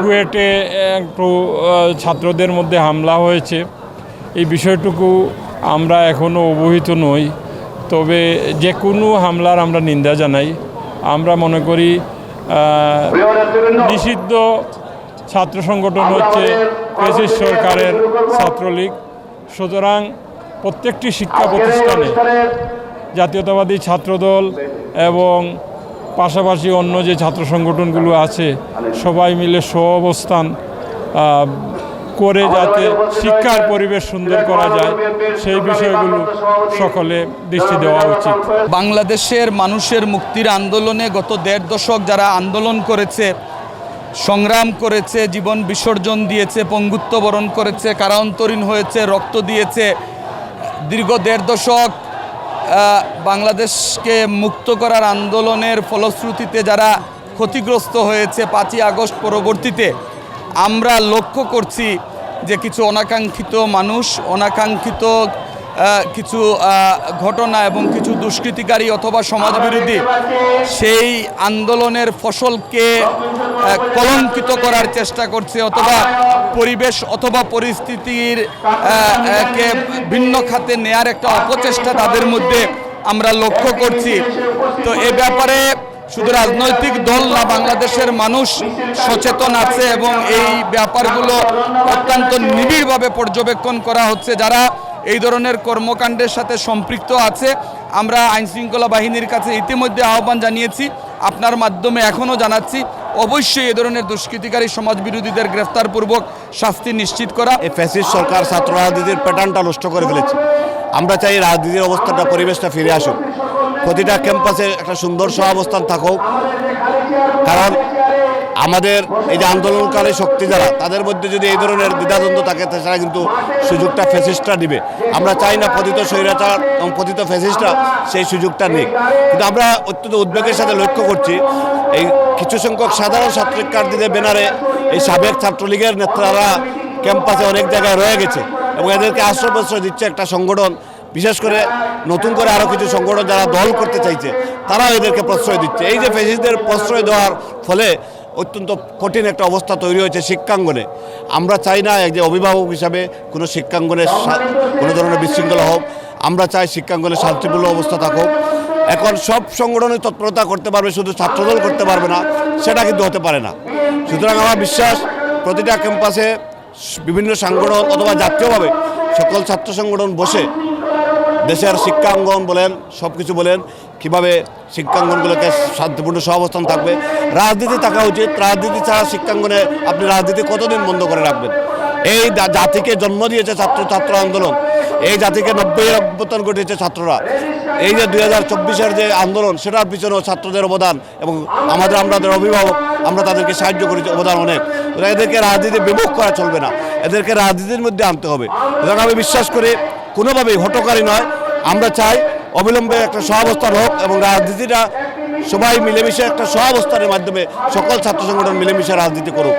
কুয়েটে একটু ছাত্রদের মধ্যে হামলা হয়েছে। এই বিষয়টুকু আমরা এখনও অবহিত নই। তবে যে কোনো হামলার আমরা নিন্দা জানাই। আমরা মনে করি নিষিদ্ধ ছাত্র সংগঠন হচ্ছে পেশিস সরকারের ছাত্রলীগ। সুতরাং প্রত্যেকটি শিক্ষা প্রতিষ্ঠানে জাতীয়তাবাদী ছাত্রদল এবং পাশাপাশি অন্য যে ছাত্র সংগঠনগুলো আছে, সবাই মিলে সহাবস্থান অবস্থান করে যাতে শিক্ষার পরিবেশ সুন্দর করা যায়, সেই বিষয়গুলো সকলে দৃষ্টি দেওয়া উচিত। বাংলাদেশের মানুষের মুক্তির আন্দোলনে গত দেড় দশক যারা আন্দোলন করেছে, সংগ্রাম করেছে, জীবন বিসর্জন দিয়েছে, পঙ্গুত্ব বরণ করেছে, কারান্তরীণ হয়েছে, রক্ত দিয়েছে, দীর্ঘ দেড় দশক বাংলাদেশকে মুক্ত করার আন্দোলনের ফলশ্রুতিতে যারা ক্ষতিগ্রস্ত হয়েছে পাঁচই আগস্ট পরবর্তীতে, আমরা লক্ষ্য করছি যে কিছু অনাকাঙ্ক্ষিত মানুষ, অনাকাঙ্ক্ষিত কিছু ঘটনা এবং কিছু দুষ্কৃতিকারী অথবা সমাজবিরোধী সেই আন্দোলনের ফসলকে কলঙ্কিত করার চেষ্টা করছে অথবা পরিবেশ অথবা পরিস্থিতির কে ভিন্ন খাতে নেয়ার একটা অপচেষ্টা তাদের মধ্যে আমরা লক্ষ্য করছি। তো এ ব্যাপারে শুধু রাজনৈতিক দল না, বাংলাদেশের মানুষ সচেতন আছে এবং এই ব্যাপারগুলো অত্যন্ত নিবিড়ভাবে পর্যবেক্ষণ করা হচ্ছে। যারা এই ধরনের কর্মকাণ্ডের সাথে সম্পৃক্ত আছে। আমরা আইনশৃঙ্খলা বাহিনীর কাছে ইতিমধ্যে আহ্বান জানিয়েছি। আপনার মাধ্যমে এখনও জানাচ্ছি, অবশ্যই এ ধরনের দুষ্কৃতিকারী সমাজ বিরোধীদের গ্রেফতারপূর্বক শাস্তি নিশ্চিত করা। ফ্যাসিস্ট সরকার ছাত্র রাজনীতির প্যাটার্নটা নষ্ট করে ফেলেছে। আমরা চাই রাজনীতির অবস্থাটা, পরিবেশটা ফিরে আসুক। প্রতিটা ক্যাম্পাসে একটা সুন্দর সহাবস্থান থাকুক। কারণ আমাদের এই যে আন্দোলনকারী শক্তি যারা, তাদের মধ্যে যদি এই ধরনের দ্বিধাদ্বন্দ্ব থাকে তাছাড়া কিন্তু সুযোগটা ফ্যাসিস্টরা দিবে। আমরা চাই না পতিত স্বৈরাচার এবং পতিত ফ্যাসিস্টরা সেই সুযোগটা নিক। কিন্তু আমরা অত্যন্ত উদ্বেগের সাথে লক্ষ্য করছি, এই কিছু সংখ্যক সাধারণ ছাত্র শিক্ষার্থীদের ব্যানারে এই সাবেক ছাত্রলীগের নেতারা ক্যাম্পাসে অনেক জায়গায় রয়ে গেছে এবং এদেরকে আশ্রয় প্রশ্রয় দিচ্ছে একটা সংগঠন, বিশেষ করে নতুন করে আরও কিছু সংগঠন যারা দল করতে চাইছে, তারাও এদেরকে প্রশ্রয় দিচ্ছে। এই যে ফেসিসদের প্রশ্রয় দেওয়ার ফলে অত্যন্ত কঠিন একটা অবস্থা তৈরি হয়েছে শিক্ষাঙ্গনে। আমরা চাই না যে অভিভাবক হিসাবে কোনো শিক্ষাঙ্গনে কোনো ধরনের বিশৃঙ্খলা হোক। আমরা চাই শিক্ষাঙ্গনে শান্তিপূর্ণ অবস্থা থাকুক। এখন সব সংগঠনই তৎপরতা করতে পারবে, শুধু ছাত্রদল করতে পারবে না, সেটা কিন্তু হতে পারে না। সুতরাং আমার বিশ্বাস, প্রতিটা ক্যাম্পাসে বিভিন্ন সংগঠন অথবা জাতীয়ভাবে সকল ছাত্র সংগঠন বসে দেশের শিক্ষাঙ্গন বলেন সব কিছু বলেন, কীভাবে শিক্ষাঙ্গনগুলোকে শান্তিপূর্ণ সহাবস্থান থাকবে, রাজনীতি থাকা উচিত, রাজনীতি ছাড়া শিক্ষাঙ্গনে আপনি রাজনীতি কতদিন বন্ধ করে রাখবেন? এই জাতিকে জন্ম দিয়েছে ছাত্র ছাত্র আন্দোলন, এই জাতিকে নব্বই অভ্যুত্থান ঘটিয়েছে ছাত্ররা, এই যে দুই হাজার চব্বিশের যে আন্দোলন, সেটার পিছনেও ছাত্রদের অবদান এবং আমাদের আমাদের অভিভাবক, আমরা তাদেরকে সাহায্য করেছি, অবদান অনেক। এদেরকে রাজনীতি বিমুখ করা চলবে না, এদেরকে রাজনীতির মধ্যে আনতে হবে। সুতরাং আমি বিশ্বাস করি কোনোভাবেই হটকারী নয়। আমরা চাই অবিলম্বে একটা সহাবস্থান হোক এবং রাজনীতিটা সবাই মিলেমিশে একটা সহাবস্থানের মাধ্যমে সকল ছাত্র সংগঠন মিলেমিশে রাজনীতি করুক।